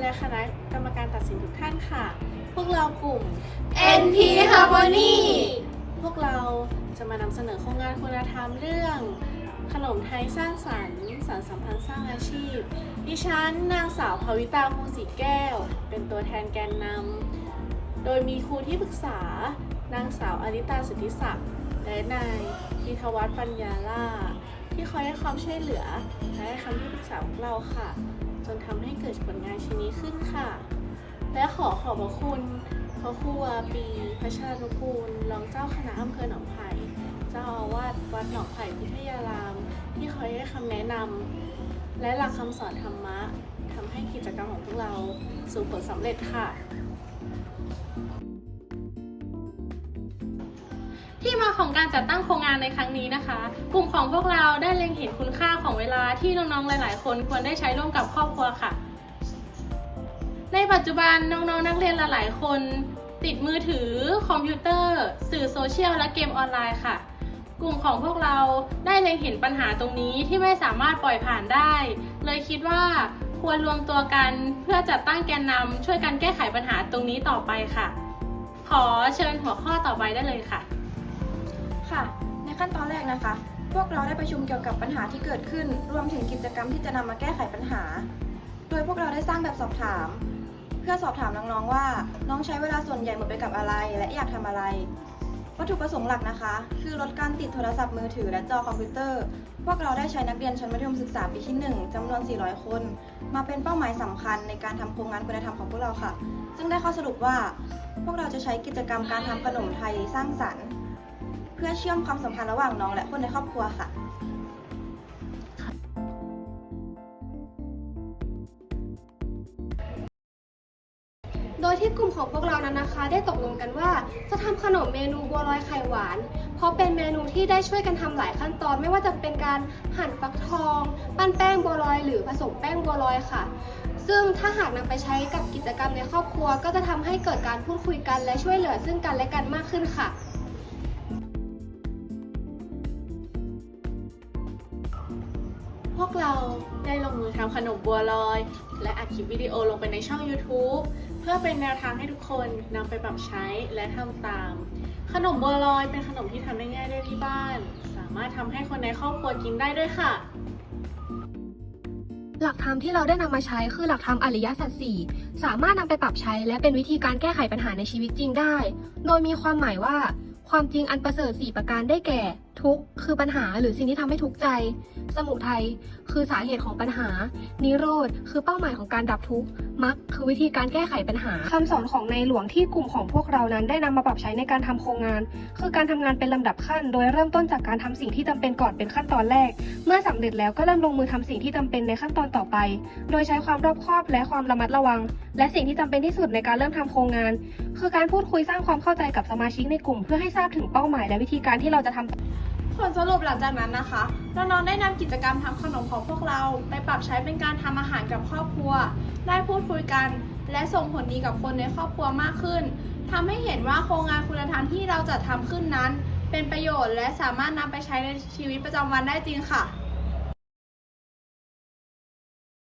และคณะกรรมการตัดสินทุกท่านค่ะ พวกเรากลุ่ม NP Harmony พวกเราจะมานำเสนอโครงงานคุณธรรมเรื่อง ขนมไทยสร้างสรรค์สารสัมพันธ์สร้างอาชีพ ดิฉันนางสาวภวิตาภูสีแก้ว เป็นตัวแทนแกนนำ โดยมีครูที่ปรึกษา นางสาวอริตาสุทธิศักดิ์และนายพีทวัฒน์ปัญญาล่าที่คอยให้ความช่วยเหลือและให้คำที่ปรึกษาพวกเราค่ะ จนทำให้เกิดผลงานชิ้นนี้ขึ้นค่ะ และขอขอบพระคุณพระครูปีพระชานุกูลรองเจ้าคณะอำเภอหนองไผ่เจ้าอาวาสวัดหนองไผ่พิทยาราม ที่คอยให้คำแนะนำและหลักคำสอนธรรมะทำให้กิจกรรมของพวกเราสู่ผลสำเร็จค่ะ ที่มาของการจัดตั้งโครงงานในครั้งนี้นะคะ กลุ่มของพวกเราได้เล็งเห็นคุณค่าของเวลาที่น้องๆ หลาย ๆ คนควรได้ใช้ร่วมกับครอบครัวค่ะ ในปัจจุบันน้องๆ นักเรียนหลาย ๆ คน ติดมือถือ คอมพิวเตอร์ สื่อโซเชียลและเกมออนไลน์ค่ะ กลุ่มของพวกเราได้เล็งเห็นปัญหาตรงนี้ที่ไม่สามารถปล่อยผ่านได้ เลยคิดว่าควรรวมตัวกันเพื่อจัดตั้งแกนนำช่วยกันแก้ไขปัญหาตรงนี้ต่อไปค่ะ ขอเชิญหัวข้อต่อไปได้เลยค่ะ ค่ะ ในขั้นตอนแรกนะคะ พวกเราได้ประชุมเกี่ยวกับปัญหาที่เกิดขึ้น รวมถึงกิจกรรมที่จะนำมาแก้ไขปัญหา โดยพวกเราได้สร้างแบบสอบถาม เพื่อสอบถามน้องๆว่า น้องใช้เวลาส่วนใหญ่หมดไปกับอะไร และอยากทำอะไร วัตถุประสงค์หลักนะคะ คือลดการติดโทรศัพท์มือถือและจอคอมพิวเตอร์ พวกเราได้ใช้นักเรียนชั้นมัธยมศึกษาปีที่ 1จำนวน 400 คน มาเป็นเป้าหมายสำคัญในการทำโครงงานคุณธรรมของพวกเราค่ะ ซึ่งได้ข้อสรุปว่า พวกเราจะใช้กิจกรรมการทำขนมไทยสร้างสรรค์ พื่อเชื่อมความสัมพันธ์ระหว่างน้องและคนในครอบครัวค่ะโดยที่กลุ่มของพวกเรานั้นนะคะ ได้ตกลงกันว่าจะทำขนมเมนูบัวลอยไข่หวาน เพราะเป็นเมนูที่ได้ช่วยกันทำหลายขั้นตอน ไม่ว่าจะเป็นการหั่นฟักทอง ปั้นแป้งบัวลอย หรือผสมแป้งบัวลอยค่ะ ซึ่งถ้าหากนำไปใช้กับกิจกรรมในครอบครัว ก็จะทำให้เกิดการพูดคุยกันและช่วยเหลือซึ่งกันและกันมากขึ้นค่ะ พวกเราได้ลงมือทำขนมบัวลอย และอัดคลิปวิดีโอลงไปในช่อง YouTube เพื่อเป็นแนวทางให้ทุกคนนำไปปรับใช้และทำตาม ขนมบัวลอยเป็นขนมที่ทำได้ง่ายด้วยที่บ้าน สามารถทำให้คนในครอบครัวกินได้ด้วยค่ะ หลักธรรมที่เราได้นำมาใช้คือหลักธรรมอริยสัจสี่สามารถนำไปปรับใช้และเป็นวิธีการแก้ไขปัญหาในชีวิตจริงได้ โดยมีความหมายว่า ความจริงอันประเสริฐสี่ประการได้แก่ทุกข์คือปัญหาหรือสิ่งที่ทำให้ทุกข์ใจ สมุทัยคือสาเหตุของปัญหา นิโรธคือเป้าหมายของการดับทุกข์ มรรคคือวิธีการแก้ไขปัญหาคำสอนของในหลวงที่กลุ่มของพวกเรานั้นได้นำมาปรับใช้ในการทำโครงงาน คือการทำงานเป็นลำดับขั้น โดยเริ่มต้นจากการทำสิ่งที่จำเป็นก่อนเป็นขั้นตอนแรก เมื่อสำเร็จแล้วก็เริ่มลงมือทำสิ่งที่จำเป็นในขั้นตอนต่อไป โดยใช้ความรอบคอบและความระมัดระวัง และสิ่งที่จำเป็นที่สุดในการเริ่มทำโครงงาน คือการพูดคุยสร้างความเข้าใจกับสมาชิกในกลุ่ม เพื่อให้ทราบถึงเป้าหมายและวิธีการที่เราจะทำ ผลสรุปหลังจากนั้นนะคะ น้องๆได้นำกิจกรรมทำขนมของพวกเรา ไปปรับใช้เป็นการทำอาหารกับครอบครัว ได้พูดคุยกัน และส่งผลดีกับคนในครอบครัวมากขึ้นทำให้เห็นว่าโครงงานคุณธรรมที่เราจัดทำขึ้นนั้น เป็นประโยชน์และสามารถนำไปใช้ในชีวิตประจำวันได้จริงค่ะ